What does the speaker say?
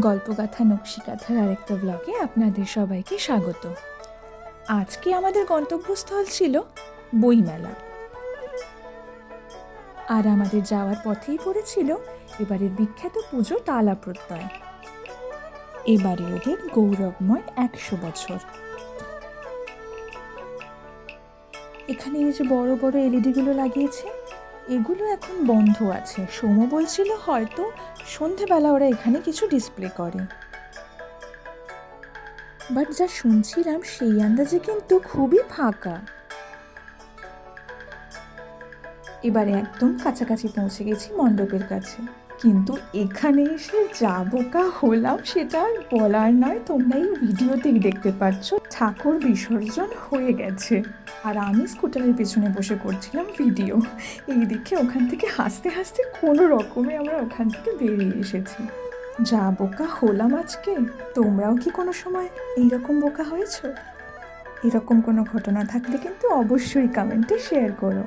গল্পগাথা, নকশিকাথার আরেকটা ব্লগে আপনাদের সবাইকে স্বাগত। আজকে আমাদের গন্তব্যস্থল ছিল বইমেলা। আর আমাদের যাওয়ার পথেই পড়েছিল এবারের বিখ্যাত পুজো টালা প্রত্যয়। এবারে ওদের গৌরবময় একশো বছর। এখানে এই যে বড় বড় এলইডিগুলো লাগিয়েছে এগুলো এখন বন্ধ আছে। সোম বলছিল হয়তো সন্ধেবেলা ওরা এখানে কিছু ডিসপ্লে করে। বাট যা শুনছিলাম, সেই আন্দাজে কিন্তু খুবই ফাঁকা। এবারে একদম কাছাকাছি পৌঁছে গেছি মণ্ডপের কাছে। কিন্তু এখানে এসে যা বোকা হলাম সেটা আর বলার নয়। তোমরা এই ভিডিওতেই দেখতে পাচ্ছ, ঠাকুর বিসর্জন হয়ে গেছে। আর আমি স্কুটারের পেছনে বসে করছিলাম ভিডিও। এই দেখে ওখান থেকে হাসতে হাসতে কোনো রকমে আমরা ওখান থেকে বেরিয়ে এসেছি। যা বোকা হলাম আজকে? তোমরাও কি কোনো সময় এইরকম বোকা হয়েছো? এরকম কোনো ঘটনা থাকলে কিন্তু অবশ্যই কমেন্টে শেয়ার করো।